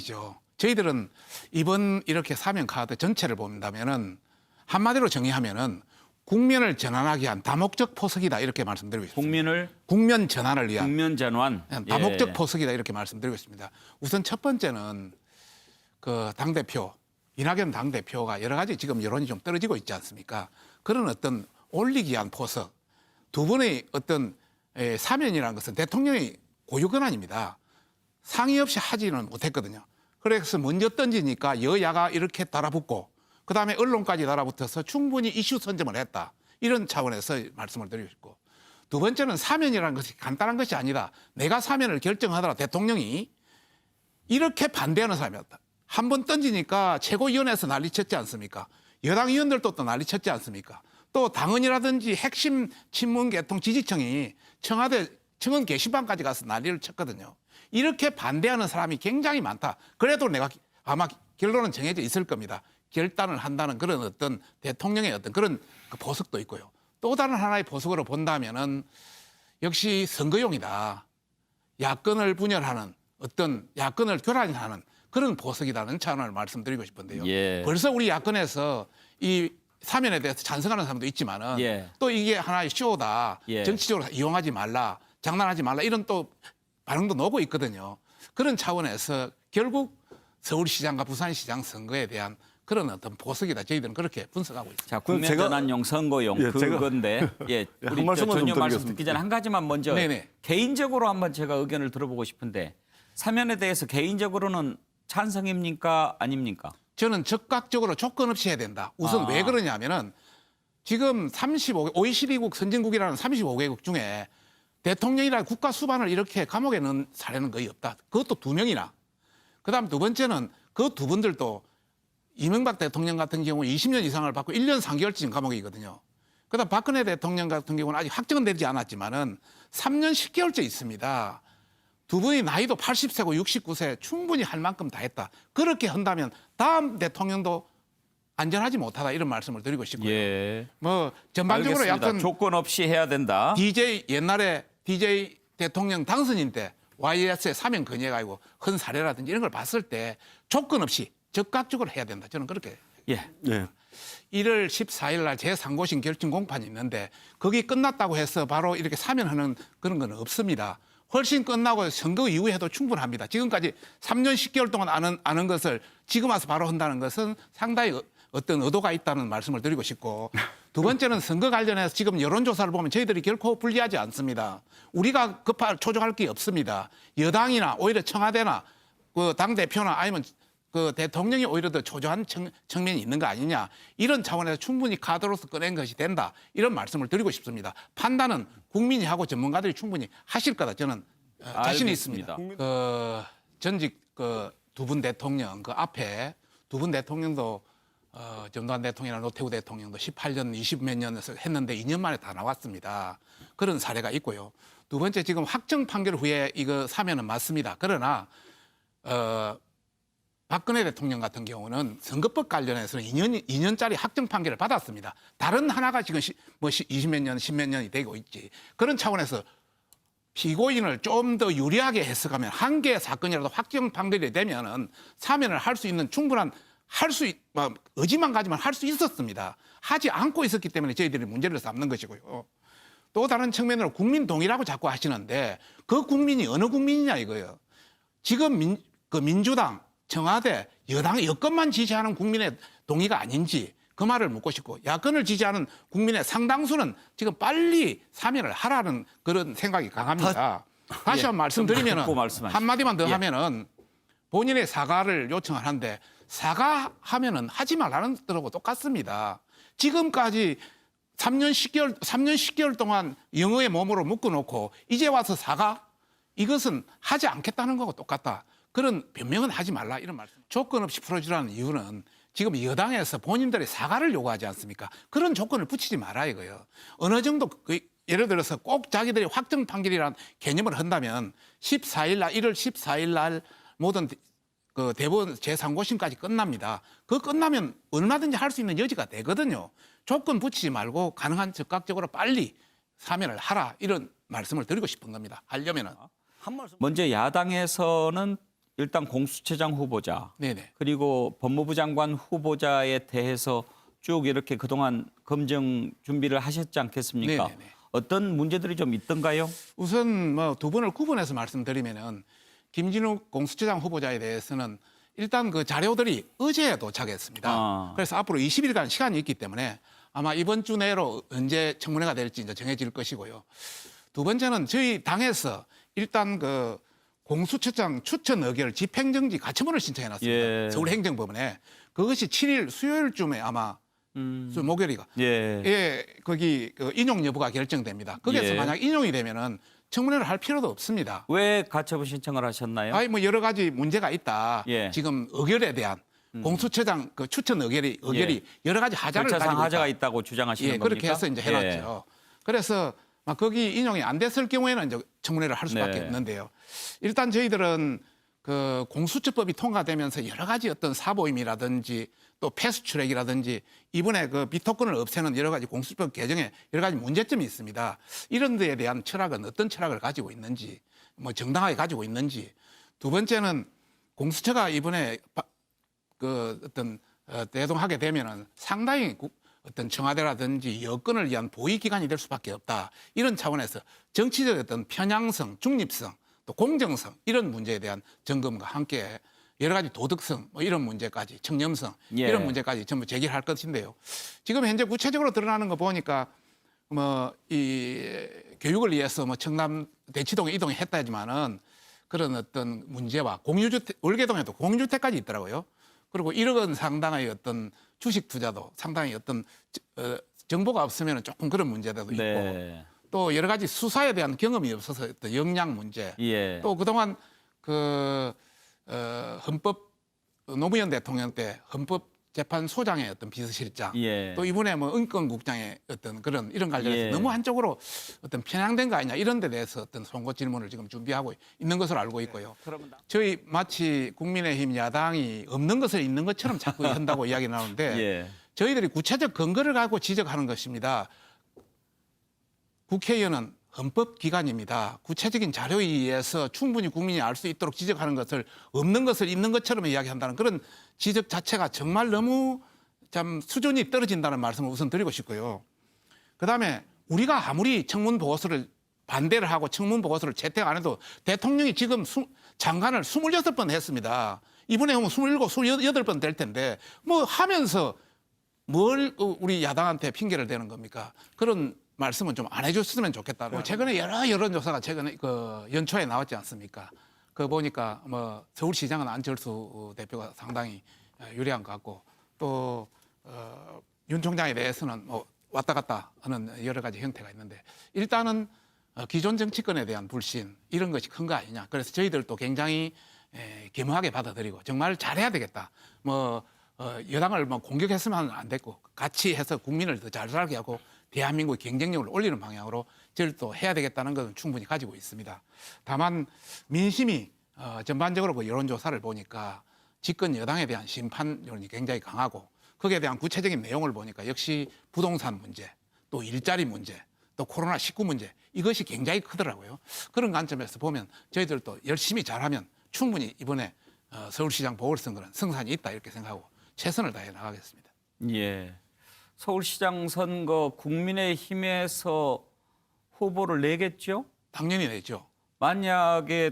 사면이죠. 저희들은 이번 이렇게 사면 카드 전체를 본다면은 한마디로 정의하면은 국면을 전환하기 위한 다목적 포석이다 이렇게 말씀드리고 있습니다. 국민을 국면 전환을 위한 국면 전환. 다목적 예. 포석이다 이렇게 말씀드리고 있습니다. 우선 첫 번째는 그 당 대표 이낙연 당 대표가 여러 가지 지금 여론이 좀 떨어지고 있지 않습니까? 그런 어떤 올리기 위한 포석 두 분의 어떤 에, 사면이라는 것은 대통령의 고유 권한입니다. 상의 없이 하지는 못했거든요. 그래서 먼저 던지니까 여야가 이렇게 달아붙고 그 다음에 언론까지 달아붙어서 충분히 이슈 선점을 했다. 이런 차원에서 말씀을 드리고 싶고 두 번째는 사면이라는 것이 간단한 것이 아니라 내가 사면을 결정하더라 대통령이 이렇게 반대하는 사람이었다. 한 번 던지니까 최고위원회에서 난리 쳤지 않습니까? 여당 의원들도 또 난리 쳤지 않습니까? 또 당헌이라든지 핵심 친문 계통 지지층이 청와대 청원 게시판까지 가서 난리를 쳤거든요. 이렇게 반대하는 사람이 굉장히 많다. 그래도 내가 아마 결론은 정해져 있을 겁니다. 결단을 한다는 그런 어떤 대통령의 어떤 그런 그 보석도 있고요. 또 다른 하나의 보석으로 본다면은 역시 선거용이다. 야권을 분열하는 어떤 야권을 교란하는 그런 보석이라는 차원을 말씀드리고 싶은데요. 예. 벌써 우리 야권에서 이 사면에 대해서 찬성하는 사람도 있지만은 예. 또 이게 하나의 쇼다. 예. 정치적으로 이용하지 말라. 장난하지 말라. 이런 또 반응도 나오고 있거든요. 그런 차원에서 결국 서울시장과 부산시장 선거에 대한 그런 어떤 보석이다. 저희들은 그렇게 분석하고 있습니다. 자, 국면 제가- 전환용 선거용 예, 그건데 예, 한 우리 전혀 말씀. 듣기 전에 한 가지만 먼저 네네. 개인적으로 한번 제가 의견을 들어보고 싶은데 사면에 대해서 개인적으로는 찬성입니까 아닙니까? 저는 적극적으로 조건 없이 해야 된다. 우선 아. 왜 그러냐면은 지금 35 OECD 국 선진국이라는 35개국 중에 대통령이나 국가 수반을 이렇게 감옥에 넣은 사례는 거의 없다. 그것도 두 명이나. 그다음 두 번째는 그 두 분들도 이명박 대통령 같은 경우 20년 이상을 받고 1년 3개월쯤 감옥이거든요. 그다음 박근혜 대통령 같은 경우는 아직 확정은 되지 않았지만은 3년 10개월째 있습니다. 두 분이 나이도 80세고 69세 충분히 할 만큼 다 했다. 그렇게 한다면 다음 대통령도 안전하지 못하다 이런 말씀을 드리고 싶고요. 예. 뭐 전반적으로 알겠습니다. 약간 조건 없이 해야 된다. DJ 옛날에 DJ 대통령 당선인 때 YS에 사면 건의해가지고 헌 사례라든지 이런 걸 봤을 때 조건 없이 적극적으로 해야 된다. 저는 그렇게 예. 예. 1월 14일 날 제3고심 결정 공판이 있는데 거기 끝났다고 해서 바로 이렇게 사면하는 그런 건 없습니다. 훨씬 끝나고 선거 이후에 해도 충분합니다. 지금까지 3년 10개월 동안 아는, 아는 것을 지금 와서 바로 한다는 것은 상당히 어- 어떤 의도가 있다는 말씀을 드리고 싶고 두 번째는 선거 관련해서 지금 여론조사를 보면 저희들이 결코 불리하지 않습니다. 우리가 급할 초조할 게 없습니다. 여당이나 오히려 청와대나 그 당 대표나 아니면 그 대통령이 오히려 더 초조한 청, 측면이 있는 거 아니냐 이런 차원에서 충분히 카드로서 꺼낸 것이 된다 이런 말씀을 드리고 싶습니다. 판단은 국민이 하고 전문가들이 충분히 하실 거다 저는 어, 자신이 알겠습니다. 있습니다. 그 전직 그 두 분 대통령 그 앞에 두 분 대통령도 어, 전두환 대통령이나 노태우 대통령도 18년 20몇 년에서 했는데 2년 만에 다 나왔습니다. 그런 사례가 있고요. 두 번째 지금 확정 판결 후에 이거 사면은 맞습니다. 그러나 어, 박근혜 대통령 같은 경우는 선거법 관련해서는 2년, 2년짜리 확정 판결을 받았습니다. 다른 하나가 지금 시, 뭐 20몇 년, 10몇 년이 되고 있지. 그런 차원에서 피고인을 좀 더 유리하게 해석하면 한 개의 사건이라도 확정 판결이 되면은 사면을 할 수 있는 충분한 할 수, 뭐, 의지만 가지면 할 수 있었습니다. 하지 않고 있었기 때문에 저희들이 문제를 삼는 것이고요. 또 다른 측면으로 국민 동의라고 자꾸 하시는데 그 국민이 어느 국민이냐 이거예요. 지금 민, 그 민주당, 청와대, 여당 여권만 지지하는 국민의 동의가 아닌지 그 말을 묻고 싶고 야권을 지지하는 국민의 상당수는 지금 빨리 사면을 하라는 그런 생각이 강합니다. 다시 예, 한번 좀 말씀드리면. 한마디만 더 예. 하면은 본인의 사과를 요청을 하는데 사과하면은 하지 말라는 것들하고 똑같습니다. 지금까지 3년 10개월 3년 10개월 동안 영어의 몸으로 묶어 놓고 이제 와서 사과 이것은 하지 않겠다는 거하고 똑같다. 그런 변명은 하지 말라 이런 말씀. 조건 없이 풀어주라는 이유는 지금 여당에서 본인들이 사과를 요구하지 않습니까? 그런 조건을 붙이지 마라 이거예요. 어느 정도 그 예를 들어서 꼭 자기들이 확정 판결이라는 개념을 한다면 14일 날 1월 14일 날 모든 그 대법원 제3고심까지 끝납니다. 그 끝나면 얼마든지 할 수 있는 여지가 되거든요. 조건 붙이지 말고 가능한 적극적으로 빨리 사면을 하라 이런 말씀을 드리고 싶은 겁니다. 하려면은 한 말씀. 먼저 야당에서는 일단 공수처장 후보자 네네. 그리고 법무부 장관 후보자에 대해서 쭉 이렇게 그동안 검증 준비를 하셨지 않겠습니까? 네네네. 어떤 문제들이 좀 있던가요? 우선 뭐두 분을 구분해서 말씀드리면은 김진욱 공수처장 후보자에 대해서는 일단 그 자료들이 어제 도착했습니다. 아. 그래서 앞으로 20일간 시간이 있기 때문에 아마 이번 주 내로 언제 청문회가 될지 이제 정해질 것이고요. 두 번째는 저희 당에서 일단 그 공수처장 추천 의결 집행정지 가처분을 신청해 놨습니다. 예. 서울행정법원에 그것이 7일 수요일쯤에 아마 음. 수- 목요일이가 예. 예, 거기 그 인용 여부가 결정됩니다. 거기에서 예. 만약 인용이 되면은 청문회를 할 필요도 없습니다. 왜 가처분 신청을 하셨나요? 아니 뭐 여러 가지 문제가 있다. 예. 음. 지금 의결에 대한 공수처장 그 추천 의결이 의결이 여러 가지 하자를 절차상 가지고 하자가 있다. 있다고 주장하시는 예, 겁니까? 그렇게 해서 이제 해놨죠. 그래서 막 거기 인용이 안 됐을 경우에는 이제 청문회를 할 수밖에 네. 없는데요. 일단 저희들은 그 공수처법이 통과되면서 여러 가지 어떤 사보임이라든지 또 패스트트랙이라든지 이번에 그 비토권을 없애는 여러 가지 공수처법 개정에 여러 가지 문제점이 있습니다. 이런 데에 대한 철학은 어떤 철학을 가지고 있는지 뭐 정당하게 가지고 있는지 두 번째는 공수처가 이번에 바- 그 어떤 어, 대동하게 되면은 상당히 국- 어떤 청와대라든지 여건을 위한 보위 기관이 될 수밖에 없다. 이런 차원에서 정치적 어떤 편향성, 중립성, 또 공정성 이런 문제에 대한 점검과 함께 여러 가지 도덕성 뭐 이런 문제까지 청렴성 예. 이런 문제까지 전부 제기할 것인데요. 지금 현재 구체적으로 드러나는 거 보니까 뭐 이 교육을 위해서 뭐 청남 대치동에 이동했다지만은 그런 어떤 문제와 공유주택 월계동에도 공유주택까지 있더라고요. 그리고 1억 원 상당의 어떤 주식 투자도 상당히 어떤 어, 정보가 없으면 조금 그런 문제도 있고 네. 또 여러 가지 수사에 대한 경험이 없어서 어떤 역량 문제 예. 또 그동안 그 어, 헌법 노무현 대통령 때 헌법 재판소장의 어떤 비서실장 예. 또 이번에 뭐 은권국장의 어떤 그런 이런 관련해서 예. 너무 한쪽으로 어떤 편향된 거 아니냐 이런 데 대해서 어떤 송고 질문을 지금 준비하고 있는 것으로 알고 있고요. 그러면 나- 저희 마치 국민의힘 야당이 없는 것을 있는 것처럼 자꾸 한다고 이야기 나오는데 예. 저희들이 구체적 근거를 갖고 지적하는 것입니다. 국회의원은 헌법 기관입니다. 구체적인 자료에 의해서 충분히 국민이 알 수 있도록 지적하는 것을 없는 것을 있는 것처럼 이야기한다는 그런 지적 자체가 정말 너무 참 수준이 떨어진다는 말씀을 우선 드리고 싶고요. 그 다음에 우리가 아무리 청문 보고서를 반대를 하고 청문 보고서를 채택 안 해도 대통령이 지금 수- 장관을 26번 했습니다. 이번에 오면 27, 28번 될 텐데 뭐 하면서 뭘 어, 우리 야당한테 핑계를 대는 겁니까? 그런 말씀은 좀 안 해줬으면 좋겠다. 뭐 최근에 여러 여론조사가 최근에 그 연초에 나왔지 않습니까? 그 보니까 뭐 서울시장은 안철수 대표가 상당히 어, 유리한 것 같고 또 어, 윤 총장에 대해서는 뭐 왔다 갔다 하는 여러 가지 형태가 있는데 일단은 어, 기존 정치권에 대한 불신 이런 것이 큰 거 아니냐. 그래서 저희들도 굉장히 에, 겸허하게 받아들이고 정말 잘해야 되겠다. 뭐 어, 여당을 뭐 공격했으면 안 됐고 같이 해서 국민을 더 잘 살게 하고 대한민국의 경쟁력을 올리는 방향으로 저희도 해야 되겠다는 것은 충분히 가지고 있습니다. 다만 민심이 어, 전반적으로 그 여론조사를 보니까 집권 여당에 대한 심판론이 굉장히 강하고 거기에 대한 구체적인 내용을 보니까 역시 부동산 문제, 또 일자리 문제, 또 코로나 19 문제 이것이 굉장히 크더라고요. 그런 관점에서 보면 저희들도 열심히 잘하면 충분히 이번에 어, 서울시장 보궐선거는 승산이 있다 이렇게 생각하고 최선을 다해 나가겠습니다. 예. 서울시장 선거 국민의힘에서 후보를 내겠죠? 당연히 내죠. 만약에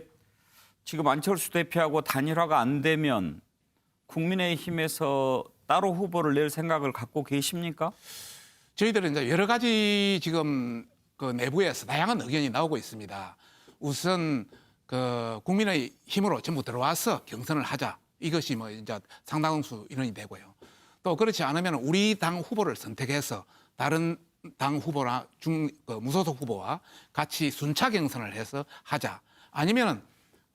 지금 안철수 대표하고 단일화가 안 되면 국민의힘에서 따로 후보를 낼 생각을 갖고 계십니까? 저희들은 이제 여러 가지 지금 그 내부에서 다양한 의견이 나오고 있습니다. 우선 그 국민의 힘으로 전부 들어와서 경선을 하자. 이것이 뭐 이제 상당수 인원이 되고요. 또 그렇지 않으면 우리 당 후보를 선택해서 다른 당 후보나 중 그 무소속 후보와 같이 순차 경선을 해서 하자. 아니면은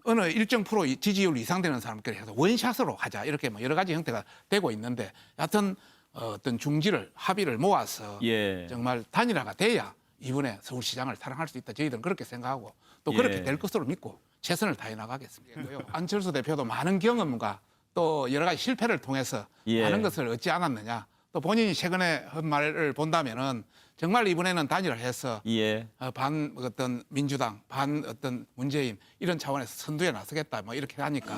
어느 일정 프로 지지율 이상 되는 사람끼리 해서 원샷으로 하자 이렇게 뭐 여러 가지 형태가 되고 있는데 어, 어떤 중지를 합의를 모아서 예. 정말 단일화가 돼야 이번에 서울시장을 사랑할 수 있다 저희들은 그렇게 생각하고 또 그렇게 예. 될 것으로 믿고 최선을 다해 나가겠습니다. 안철수 대표도 많은 경험과 또 여러 가지 실패를 통해서 예. 많은 것을 얻지 않았느냐 또 본인이 최근에 한 말을 본다면은 정말 이번에는 단일화해서 예. 어, 반 어떤 민주당, 반 어떤 문재인 이런 차원에서 선두에 나서겠다 뭐 이렇게 하니까